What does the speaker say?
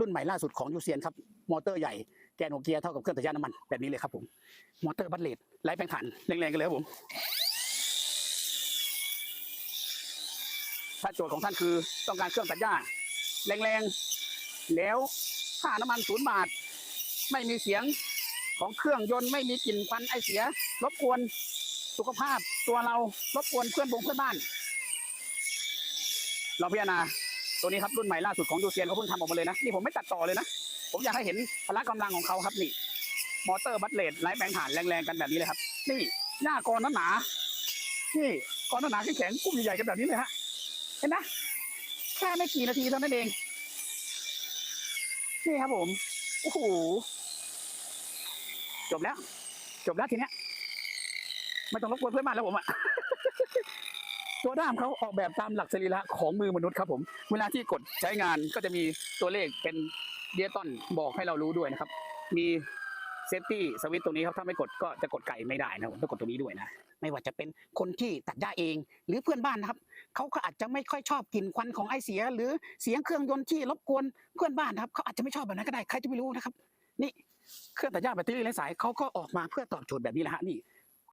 รุ่นใหม่ล่าสุดของยูเซียนครับมอเตอร์ใหญ่แกนหัวเกียร์เท่ากับเครื่องตัดหญ้าน้ำมันแบบนี้เลยครับผมมอเตอร์บัตเลดไร้แปลงถ่านแรงๆกันเลยครับผมถ้าโจทย์ของท่านคือต้องการเครื่องตัดหญ้าแรงๆแล้วค่าน้ำมันศูนย์บาท ไม่มีเสียงของเครื่องยนต์ไม่มีกลิ่นควันไอเสีย รบกวนสุขภาพตัวเรารบกวนเพื่อนบงเพื่อนบ้าน เราพิจารณา ตัวนี้ครับรุ่นใหม่ล่าสุดของยูเซียนเขาเพิ่งทำออกมาเลยนะนี่ผมไม่ตัดต่อเลยนะ ผมอยากให้เห็นพละกำลังของเขาครับนี่ มอเตอร์บัตเลดไร้แปลงถ่านแรงๆกันแบบนี้เลยครับ นี่หน้ากรหนานี่กรหนาแข็งกุ้มใหญ่ๆกันแบบนี้เลยฮะเห็นไหมแค่ไม่กี่นาทีเท่านั้นเองนี่ครับผมโอ้โหจบแล้ว จบแล้วทีเนี้ยไม่ต้องรบกวนเพื่อนบ้านแล้วผมอะ ด้ามเขาออกแบบตามหลักสรีระของมือมนุษย์ครับผม เวลาที่กดใช้งานก็จะมีตัวเลขเป็นเดียตอนบอกให้เรารู้ด้วยนะครับ มีเซฟตี้สวิตตรงนี้ครับถ้าไม่กดก็จะกดไก่ไม่ได้นะผมต้องกดตรงนี้ด้วยนะ ไม่ว่าจะเป็นคนที่ตัดหญ้าเอง หรือเพื่อนบ้านนะครับเขาก็อาจจะไม่ค่อยชอบกลิ่นควันของไอเสีย หรือเสียงเครื่องยนต์ที่รบกวนเพื่อนบ้านนะครับเขาอาจจะไม่ชอบแบบนั้นก็ได้ใครจะไม่รู้นะครับ นี่เครื่องตัดหญ้าแบตเตอรี่ไร้สายเขาก็ออกมาเพื่อตอบโจทย์แบบนี้แหละฮะนี่